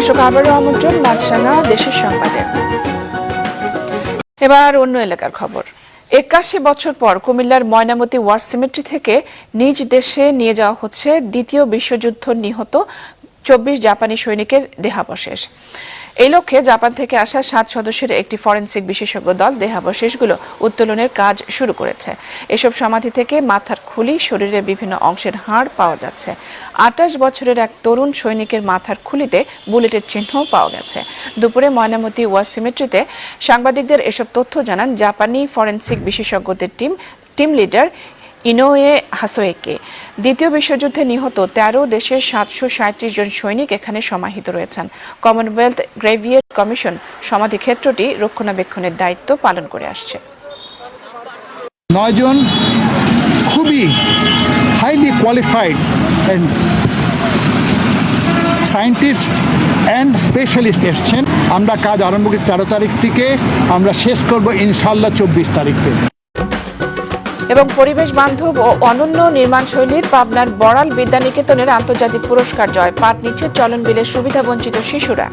দর্শক, আবারও আমন্ত্রণ মাছরাঙা দেশের সংবাদে। এবার অন্য এলাকার খবর। একাশি বছর পর কুমিল্লার ময়নামতি ওয়ার সিমেট্রি থেকে নিজ দেশে নিয়ে যাওয়া হচ্ছে দ্বিতীয় বিশ্বযুদ্ধ নিহত চব্বিশ জাপানি সৈনিকের দেহাবশেষ। এই লক্ষ্যে জাপান থেকে আসা সাত সদস্যের একটি ফরেন্সিক বিশেষজ্ঞ দল দেহাবশেষগুলো উত্তোলনের কাজ শুরু করেছে। এসব সমাধি থেকে মাথার খুলি শরীরের বিভিন্ন অংশের হাড় পাওয়া যাচ্ছে। আটাশ বছরের এক তরুণ সৈনিকের মাথার খুলিতে বুলেটের চিহ্নও পাওয়া গেছে। দুপুরে ময়নামতি ওয়ার সিমেট্রিতে সাংবাদিকদের এসব তথ্য জানান জাপানি ফরেন্সিক বিশেষজ্ঞদের টিম টিম লিডার ইনোয়ে হাসোয়েকে। দ্বিতীয় বিশ্বযুদ্ধে নিহত তেরো দেশের সাতশো সাঁত্রিশ জন সৈনিক এখানে সমাহিত রয়েছেন। কমনওয়েলথ গ্রেভিয়েট কমিশন সমাধি ক্ষেত্রটি রক্ষণাবেক্ষণের দায়িত্ব পালন করে আসছে। নয়জন খুবই highly qualified scientist and specialist এসছেন। আমরা কাজ আরম্ভ করি তেরো তারিখ থেকে। আমরা শেষ করব ইনশাল্লাহ চব্বিশ তারিখ থেকে। এবং পরিবেশ বান্ধব ও অনন্য নির্মাণ শৈলীর পাবনার বড়াল বিদ্যানিকেতনের আন্তর্জাতিক পুরস্কার জয়। পাট নিচ্ছে চলন বিলের সুবিধা বঞ্চিত শিশুরা।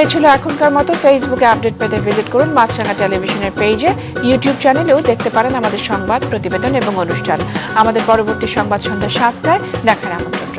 এই ছিল এখনকার মতো। ফেসবুকে আপডেট পেতে ভিজিট করুন মাছরাঙা টেলিভিশনের পেজে ইউটিউব চ্যানেলেও দেখতে পারেন আমাদের সংবাদ, প্রতিবেদন এবং অনুষ্ঠান। আমাদের পরবর্তী সংবাদ সন্ধ্যা সাতটায় দেখার আমন্ত্রণ।